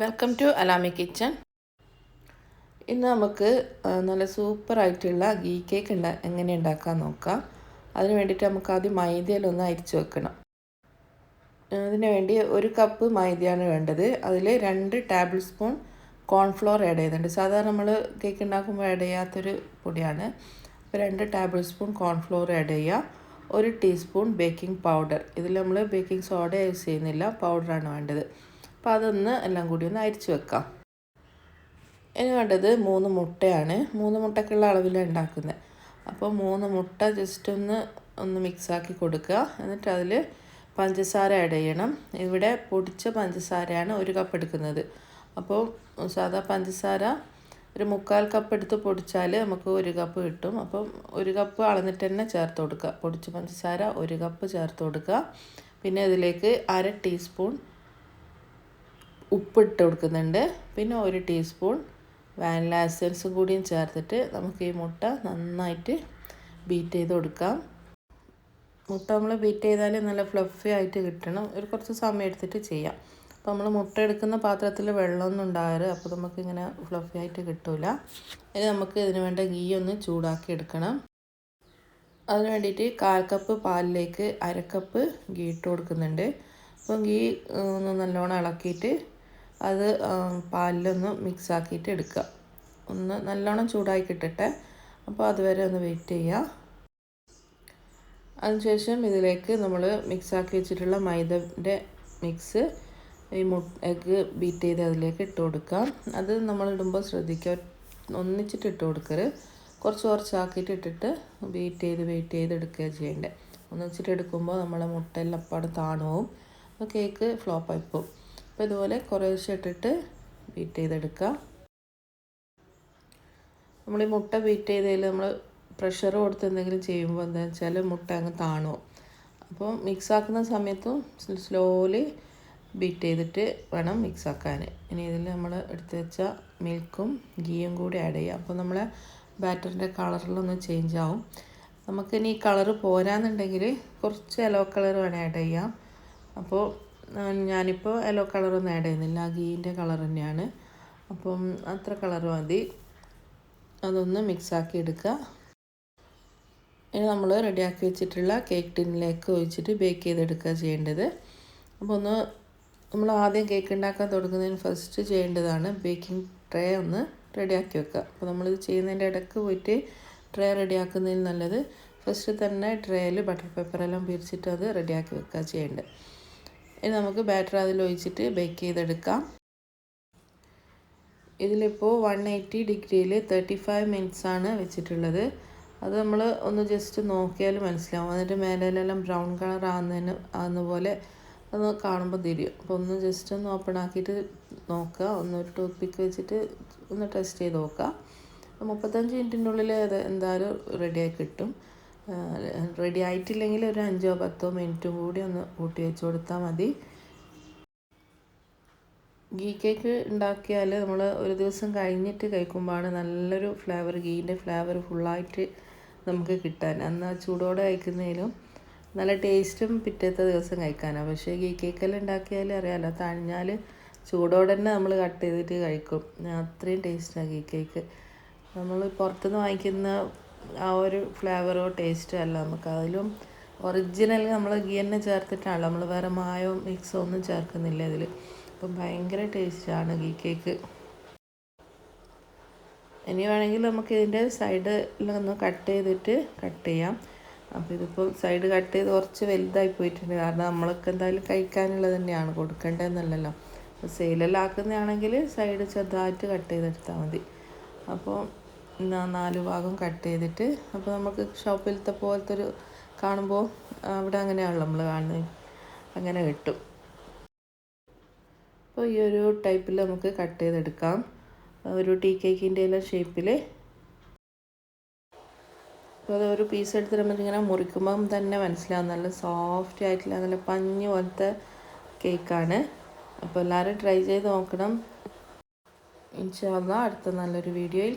Welcome to Alami kitchen ഇന്ന് നമുക്ക് നല്ല സൂപ്പറായിട്ടുള്ള ഗീ കേക്ക് ഉണ്ടാ എങ്ങനെ ഉണ്ടാക്കാൻ നോക്കാം. അതിന് വേണ്ടിയിട്ട് നമുക്ക് ആദ്യം മൈദയിലൊന്ന് അരിച്ചു വെക്കണം. അതിന് വേണ്ടി ഒരു കപ്പ് മൈദയാണ് വേണ്ടത്. അതിൽ രണ്ട് ടേബിൾ സ്പൂൺ കോൺഫ്ലോർ ആഡ് ചെയ്യുന്നുണ്ട് സാധാരണ നമ്മൾ കേക്ക് ഉണ്ടാക്കുമ്പോൾ ആഡ് ചെയ്യാത്തൊരു പൊടിയാണ്. അപ്പോൾ രണ്ട് ടേബിൾ സ്പൂൺ കോൺഫ്ലോർ ആഡ് ചെയ്യുക. ഒരു ടീസ്പൂൺ ബേക്കിംഗ് പൗഡർ ഇതിൽ നമ്മൾ ബേക്കിംഗ് സോഡ യൂസ് ചെയ്യുന്നില്ല. പൗഡറാണ് വേണ്ടത്. അപ്പോൾ അതൊന്ന് എല്ലാം കൂടി ഒന്ന് അരിച്ചു വെക്കാം. ഇനി വേണ്ടത് മൂന്ന് മുട്ടയാണ്. മൂന്ന് മുട്ടക്കുള്ള അളവിലാണ് ഉണ്ടാക്കുന്നത്. അപ്പോൾ മൂന്ന് മുട്ട ജസ്റ്റ് ഒന്ന് ഒന്ന് മിക്സാക്കി കൊടുക്കുക. എന്നിട്ട് അതിൽ പഞ്ചസാര ആഡ് ചെയ്യണം. ഇവിടെ പൊടിച്ച പഞ്ചസാരയാണ് ഒരു കപ്പ് എടുക്കുന്നത്. അപ്പോൾ സാധാ പഞ്ചസാര ഒരു മുക്കാൽ കപ്പ് എടുത്ത് പൊടിച്ചാൽ നമുക്ക് ഒരു കപ്പ് കിട്ടും. അപ്പം ഒരു കപ്പ് അളന്നിട്ട് തന്നെ ചേർത്ത് കൊടുക്കുക. പൊടിച്ച പഞ്ചസാര ഒരു കപ്പ് ചേർത്ത് കൊടുക്കുക. പിന്നെ ഇതിലേക്ക് അര ടീസ്പൂൺ ഉപ്പിട്ട് കൊടുക്കുന്നുണ്ട്. പിന്നെ ഒരു ടീസ്പൂൺ വാനില എസൻസും കൂടിയും ചേർത്തിട്ട് നമുക്ക് ഈ മുട്ട നന്നായിട്ട് ബീറ്റ് ചെയ്ത് കൊടുക്കാം. മുട്ട നമ്മൾ ബീറ്റ് ചെയ്താൽ നല്ല ഫ്ലഫി ആയിട്ട് കിട്ടണം. ഒരു കുറച്ച് സമയം എടുത്തിട്ട് ചെയ്യാം. അപ്പോൾ നമ്മൾ മുട്ട എടുക്കുന്ന പാത്രത്തിൽ വെള്ളമൊന്നും ഉണ്ടാകരുത് അപ്പോൾ നമുക്ക് ഇങ്ങനെ ഫ്ലഫി ആയിട്ട് കിട്ടില്ല ഇനി നമുക്ക് ഇതിന് വേണ്ട ഗീ ഒന്ന് ചൂടാക്കി എടുക്കണം. അതിന് വേണ്ടിയിട്ട് കാൽ കപ്പ് പാലിലേക്ക് അര കപ്പ് ഗീ ഇട്ട് കൊടുക്കുന്നുണ്ട്. അപ്പോൾ ഗീ ഒന്ന് നല്ലോണം ഇളക്കിയിട്ട് അത് പാലിലൊന്ന് മിക്സ് ആക്കിയിട്ട് എടുക്കുക. ഒന്ന് നല്ലോണം ചൂടാക്കി ഇട്ടിട്ട് അപ്പോൾ അതുവരെ ഒന്ന് വെയിറ്റ് ചെയ്യുക. അതിനുശേഷം ഇതിലേക്ക് നമ്മൾ മിക്സ് ആക്കി വെച്ചിട്ടുള്ള മൈദന്റെ മിക്സ് ഈ മു എഗ്ഗ് ബീറ്റ് ചെയ്ത് അതിലേക്ക് ഇട്ട് കൊടുക്കാം അത് നമ്മൾ ഇടുമ്പോൾ ശ്രദ്ധിക്കുക. ഒന്നിച്ചിട്ട് ഇട്ട് കൊടുക്കരുത്. കുറച്ച് കുറച്ചാക്കിയിട്ട് ഇട്ടിട്ട് ബീറ്റ് ചെയ്ത് വെയിറ്റ് ചെയ്ത് എടുക്കുക ചെയ്യേണ്ടത് ഒന്നിച്ചിട്ട് എടുക്കുമ്പോൾ നമ്മളെ മുട്ടയെല്ലാം അപ്പാട് താണുപോവും. കേക്ക് ഫ്ലോപ്പായി പോകും അപ്പോൾ ഇതുപോലെ കുറേശ്ശെ ഇട്ടിട്ട് ബീറ്റ് ചെയ്തെടുക്കുക. നമ്മൾ ഈ മുട്ട ബീറ്റ് ചെയ്തതിൽ നമ്മൾ പ്രഷർ കൊടുത്ത് എന്തെങ്കിലും ചെയ്യുമ്പോൾ എന്താ വെച്ചാൽ മുട്ട അങ്ങ് താണു അപ്പോൾ മിക്സ് ആക്കുന്ന സമയത്തും സ്ലോലി ബീറ്റ് ചെയ്തിട്ട് വേണം മിക്സ് ആക്കാൻ. ഇനി ഇതിൽ നമ്മൾ എടുത്ത് വെച്ച മിൽക്കും ഗീയും കൂടി ആഡ് ചെയ്യുക. അപ്പോൾ നമ്മളെ ബാറ്ററിന്റെ കളറിലൊന്ന് ചേഞ്ച് ആവും. നമുക്കിനി ഈ കളറ് പോരാന്നുണ്ടെങ്കിൽ കുറച്ച് യെല്ലോ കളർ വേണം ആഡ് ചെയ്യാം. അപ്പോൾ ഞാനിപ്പോൾ യെല്ലോ കളറൊന്നും ആഡ് ചെയ്യുന്നില്ല. ആ ഗീന്റെ കളർ തന്നെയാണ്. അപ്പം അത്ര കളർ മതി. അതൊന്ന് മിക്സാക്കി എടുക്കുക ഇനി നമ്മൾ റെഡിയാക്കി വെച്ചിട്ടുള്ള കേക്ക് ടിന്നിലേക്ക് ഒഴിച്ചിട്ട് ബേക്ക് ചെയ്തെടുക്കുക ചെയ്യേണ്ടത്. അപ്പോൾ ഒന്ന് നമ്മൾ ആദ്യം കേക്ക് ഉണ്ടാക്കാൻ തുടങ്ങുന്നതിന് ഫസ്റ്റ് ചെയ്യേണ്ടതാണ് ബേക്കിംഗ് ട്രേ ഒന്ന് റെഡിയാക്കി വെക്കുക അപ്പോൾ നമ്മളിത് ചെയ്യുന്നതിന്റെ ഇടയ്ക്ക് പോയിട്ട് ട്രേ റെഡിയാക്കുന്നതിൽ നല്ലത്. ഫസ്റ്റ് തന്നെ ട്രേയിൽ ബട്ടർ പേപ്പറെല്ലാം പിരിച്ചിട്ട് അത് റെഡിയാക്കി വെക്കുക ചെയ്യേണ്ടത്. ഇനി നമുക്ക് ബാറ്റർ അതിൽ ഒഴിച്ചിട്ട് ബേക്ക് ചെയ്തെടുക്കാം. ഇതിലിപ്പോൾ വൺ എയ്റ്റി ഡിഗ്രിയിൽ തേർട്ടി ഫൈവ് മിനിറ്റ്സാണ് വെച്ചിട്ടുള്ളത്. അത് നമ്മൾ ഒന്ന് ജസ്റ്റ് നോക്കിയാൽ മനസ്സിലാവും. എന്നിട്ട് മേലേലെല്ലാം ബ്രൗൺ കളർ ആകുന്നതിന് ആകുന്ന പോലെ അത് കാണുമ്പോൾ തിരിയും. അപ്പോൾ ഒന്ന് ജസ്റ്റ് ഒന്ന് ഓപ്പൺ ആക്കിയിട്ട് നോക്കുക. ഒന്ന് ഒരു ടൂത്ത് പിക്ക് വെച്ചിട്ട് ഒന്ന് ടെസ്റ്റ് ചെയ്ത് നോക്കുക. മുപ്പത്തഞ്ച് മിനിറ്റിന്റെ ഉള്ളിൽ അത് എന്തായാലും റെഡിയായി കിട്ടും. റെഡി ആയിട്ടില്ലെങ്കിൽ ഒരു അഞ്ചോ പത്തോ മിനിറ്റും കൂടി ഒന്ന് കൂട്ടി വെച്ച് കൊടുത്താൽ മതി. ഗീ കേക്ക് ഉണ്ടാക്കിയാൽ നമ്മൾ ഒരു ദിവസം കഴിഞ്ഞിട്ട് കഴിക്കുമ്പോഴാണ് നല്ലൊരു ഫ്ലേവർ ഗീന്റെ ഫ്ലേവർ ഫുള്ളായിട്ട് നമുക്ക് കിട്ടാൻ. അന്ന് ചൂടോടെ കഴിക്കുന്നതിലും നല്ല ടേസ്റ്റും പിറ്റത്തെ ദിവസം കഴിക്കാനാണ് പക്ഷേ ഗീ കേക്കെല്ലാം ഉണ്ടാക്കിയാൽ അറിയാമല്ലോ തഴിഞ്ഞാൽ ചൂടോടെ തന്നെ നമ്മൾ കട്ട് ചെയ്തിട്ട് കഴിക്കും. അത്രയും ടേസ്റ്റാണ് ഗീ കേക്ക്. നമ്മൾ പുറത്തുനിന്ന് വാങ്ങിക്കുന്ന ആ ഒരു ഫ്ലേവറോ ടേസ്റ്റോ അല്ല നമുക്ക്. അതിലും ഒറിജിനൽ നമ്മൾ ഗീ തന്നെ ചേർത്തിട്ടാണ് നമ്മൾ വേറെ മായോ മിക്സോ ഒന്നും ചേർക്കുന്നില്ല ഇതിൽ അപ്പം ഭയങ്കര ടേസ്റ്റാണ് ഗീ കേക്ക് ഇനി വേണമെങ്കിൽ നമുക്ക് ഇതിന്റെ സൈഡിലൊന്ന് കട്ട് ചെയ്തിട്ട് കട്ട് ചെയ്യാം. അപ്പോൾ ഇതിപ്പോൾ സൈഡ് കട്ട് ചെയ്ത് കുറച്ച് വലുതായി പോയിട്ടുണ്ട്. കാരണം നമ്മളൊക്കെ എന്തായാലും കഴിക്കാനുള്ളത് തന്നെയാണ്. കൊടുക്കേണ്ടതെന്നല്ലല്ലോ അപ്പോൾ സെയിലെല്ലാം ആക്കുന്നതാണെങ്കിൽ സൈഡ് ചെറുതായിട്ട് കട്ട് ചെയ്തെടുത്താൽ മതി. അപ്പോൾ നാല് ഭാഗം കട്ട് ചെയ്തിട്ട് അപ്പോൾ നമുക്ക് ഷോപ്പിലത്തെ പോലത്തെ ഒരു കാണുമ്പോൾ അവിടെ അങ്ങനെയാണല്ലോ നമ്മൾ കാണുന്നത് അങ്ങനെ കിട്ടും. അപ്പോൾ ഈ ഒരു ടൈപ്പിൽ നമുക്ക് കട്ട് ചെയ്തെടുക്കാം. ഒരു ടീ കേക്കിന്റെ എല്ലാം ഷേപ്പിൽ അപ്പോൾ അത് ഒരു പീസ് എടുത്ത് നമ്മളിങ്ങനെ മുറിക്കുമ്പം തന്നെ മനസ്സിലാവും. നല്ല സോഫ്റ്റ് ആയിട്ടുള്ള നല്ല പഞ്ഞ് പോലത്തെ കേക്കാണ്. അപ്പോൾ എല്ലാവരും ട്രൈ ചെയ്ത് നോക്കണം. ഇൻഷാല്ല അടുത്ത നല്ലൊരു വീഡിയോയിൽ